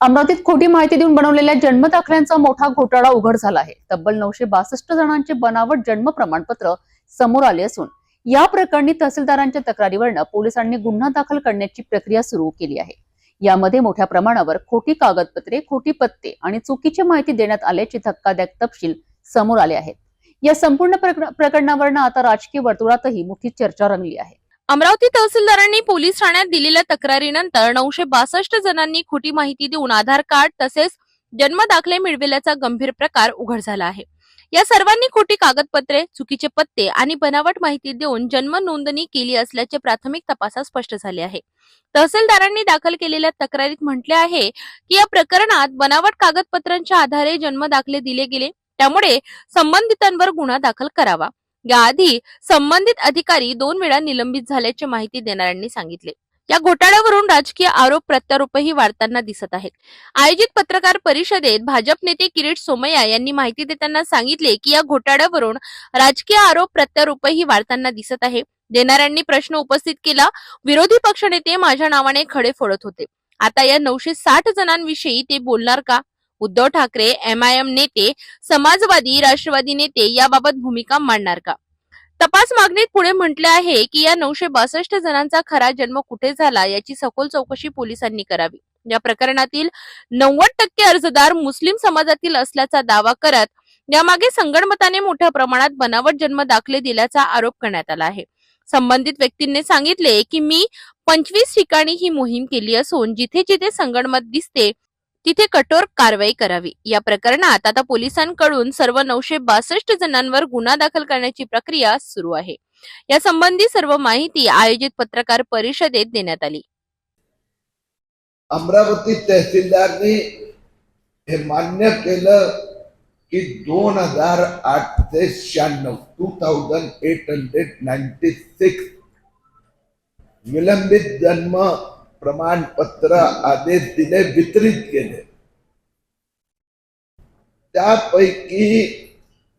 अमरावतीत खोटी माहिती देऊन बनवलेल्या जन्मदाखल्यांचा मोठा घोटाळा उघड झाला आहे. तब्बल नऊशे बासष्ट जणांचे बनावट जन्म प्रमाणपत्र समोर आले असून या प्रकरणी तहसीलदारांच्या तक्रारीवरनं पोलिसांनी गुन्हा दाखल करण्याची प्रक्रिया सुरू केली आहे. यामध्ये मोठ्या प्रमाणावर खोटी कागदपत्रे खोटी पत्ते आणि चुकीची माहिती देण्यात आल्याचे धक्कादायक तपशील समोर आले आहेत. या संपूर्ण प्रकरणावरनं आता राजकीय वर्तुळातही मोठी चर्चा रंगली आहे. अमरावती तहसीलदारांनी पोलीस ठाण्यात दिलेल्या तक्रारीनंतर नऊशे बासष्ट जणांनी खोटी माहिती देऊन आधार कार्ड तसेच जन्म दाखले मिळविल्याचा गंभीर प्रकार उघड झाला आहे. या सर्वांनी खोटी कागदपत्रे चुकीचे पत्ते आणि बनावट माहिती देऊन जन्म नोंदणी केली असल्याचे प्राथमिक तपासात स्पष्ट झाले आहे. तहसीलदारांनी दाखल केलेल्या तक्रारीत म्हटले आहे की या प्रकरणात बनावट कागदपत्रांच्या आधारे जन्म दाखले दिले गेले त्यामुळे संबंधितांवर गुन्हा दाखल करावा. याआधी संबंधित अधिकारी दोन वेळा निलंबित झाल्याची माहिती देणाऱ्यांनी सांगितले. या घोटाळ्यावरून राजकीय आरोप प्रत्यारोपही वाढताना दिसत आहेत. आयोजित पत्रकार परिषदेत भाजप नेते किरीट सोमय्या यांनी माहिती देताना सांगितले की या घोटाळ्यावरून राजकीय आरोप प्रत्यारोपही वाढताना दिसत आहे. देणाऱ्यांनी प्रश्न उपस्थित केला. विरोधी पक्षनेते माझ्या नावाने खडे फोडत होते. आता या नऊशे साठ जणांविषयी ते बोलणार का? उद्धव ठाकरे एमआयएम नेते समाजवादी राष्ट्रवादी नेते याबाबत भूमिका मांडणार का? तपास मागणीत पुढे म्हटले आहे की या नऊशे बासष्ट जणांचा खरा जन्म कुठे झाला याची सखोल चौकशी पोलिसांनी करावी. या प्रकरणातील नव्वद टक्के अर्जदार मुस्लिम समाजातील असल्याचा दावा करत यामागे संगणमताने मोठ्या प्रमाणात बनावट जन्म दाखले दिल्याचा आरोप करण्यात आला आहे. संबंधित व्यक्तींनी सांगितले की मी पंचवीस ठिकाणी ही मोहीम केली असून जिथे जिथे संगणमत दिसते तिथे कठोर कारवाई करावी. या प्रकरणात आता पोलिसांकडून सर्व नऊशे बासष्ट जणांवर गुन्हा दाखल करण्याची प्रक्रिया सुरू आहे. या संबंधी सर्व माहिती आयोजित पत्रकार परिषदेत देण्यात आली. अमरावती तहसीलदारने हे मान्य केलं की दोन हजार आठ शहाण्णव two thousand eight hundred ninety six विलंबित जन्म प्रमाणपत्र आदेश दिले वितरित केले. त्यापैकी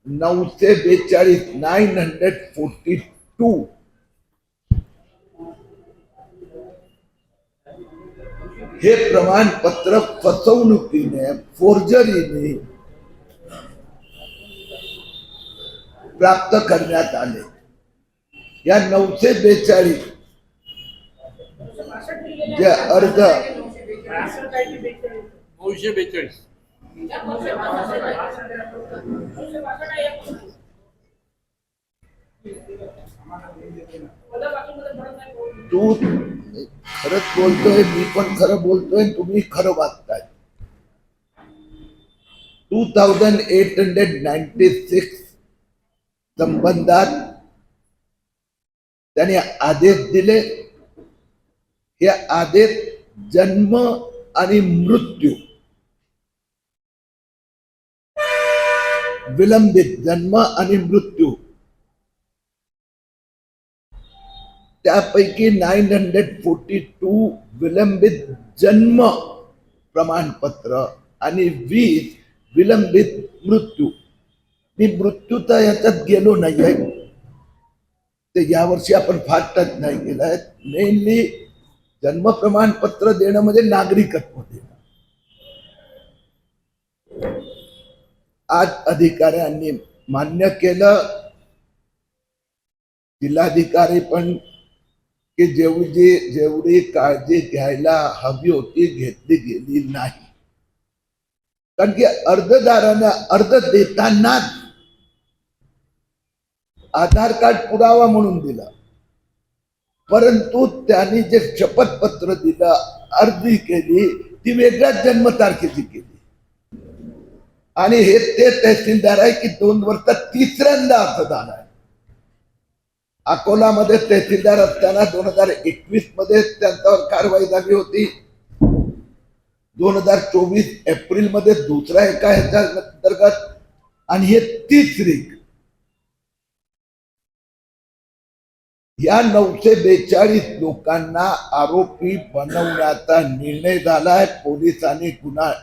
नऊशे बेचाळीस नाईन हंड्रेड फोर्टी टू हे प्रमाणपत्र फसवणुकीने फोर्जरीने प्राप्त करण्यात आले. या नऊशे बेचाळीस जे अर्ज नऊशे बेचाळीस. तू खरंच बोलतोय मी पण खरं बोलतोय तुम्ही खरं वाचताय two thousand eight hundred ninety six संबंधात त्याने आदेश दिले. हे आदेश जन्म आणि मृत्यू. विलंबित जन्म आणि मृत्यू. त्यापैकी नाईन हंड्रेड फोर्टी टू विलंबित जन्म प्रमाणपत्र आणि वीस विलंबित मृत्यू. मी मृत्यू तर याच्यात गेलो नाहीये. ते यावर्षी आपण फार टच नाही केलंय. मेनली जन्म प्रमाणपत्र देणं म्हणजे नागरिकत्व देणं. आज अधिकाऱ्यांनी मान्य केलं जिल्हाधिकारी पण की जेवढी जेवढी काळजी घ्यायला हवी होती घेतली गेली नाही. कारण की अर्जदारांना अर्ज देतानाच आधार कार्ड पुरावा म्हणून दिला. परंतु त्यांनी जे शपथपत्र दिलं अर्जी केली ती वेगळ्याच जन्मतारखेची केली. आणि हे ते तहसीलदार आहे की दोन वर्षात तिसऱ्यांदा अर्ज आहे. अकोलामध्ये तहसीलदार असताना दोन हजार एकवीसमध्ये त्यांच्यावर कारवाई झाली होती. दोन हजार चोवीस एप्रिलमध्ये दुसरा एका ह्याच्या अंतर्गत आणि हे तिसरी या नऊशे बेचाळीस लोकांना आरोपी बनवण्याचा निर्णय झालाय. पोलिसांनी गुन्हा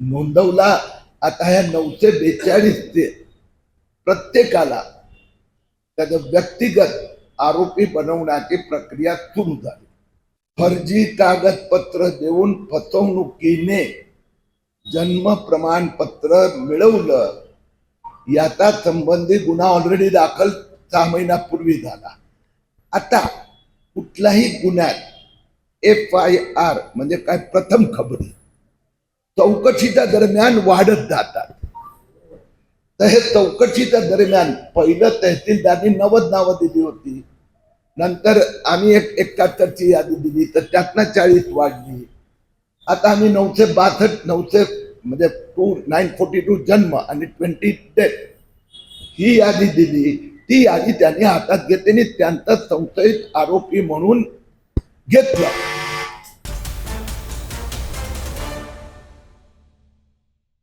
नोंदवला. आता ह्या नऊशे बेचाळीस ते प्रत्येकाला त्याचं व्यक्तिगत आरोपी बनवण्याची प्रक्रिया सुरू झाली. फर्जी कागदपत्र देऊन फसवणुकीने जन्म प्रमाणपत्र मिळवलं. याचा संबंधी गुन्हा ऑलरेडी दाखल सहा महिन्यापूर्वी झाला. आता कुठलाही गुन्ह्यात एफ आय आर म्हणजे काय प्रथम खबरी. चौकशीच्या दरम्यान वाढत जातात. तर हे चौकशीच्या दरम्यान पहिलं तहसीलदारनी नव्वद नावं दिली होती. नंतर आम्ही एक एकाहत्तरची यादी दिली तर त्यातनं चाळीस वाढली. आता आम्ही नऊशे बासष्ट नऊशे म्हणजे टू नाईन फोर्टी टू जन्म आणि ट्वेंटी डेथ ही यादी दिली. ती यादी त्यांनी हातात घेतली आणि त्यांचा संशयित आरोपी म्हणून घेतला.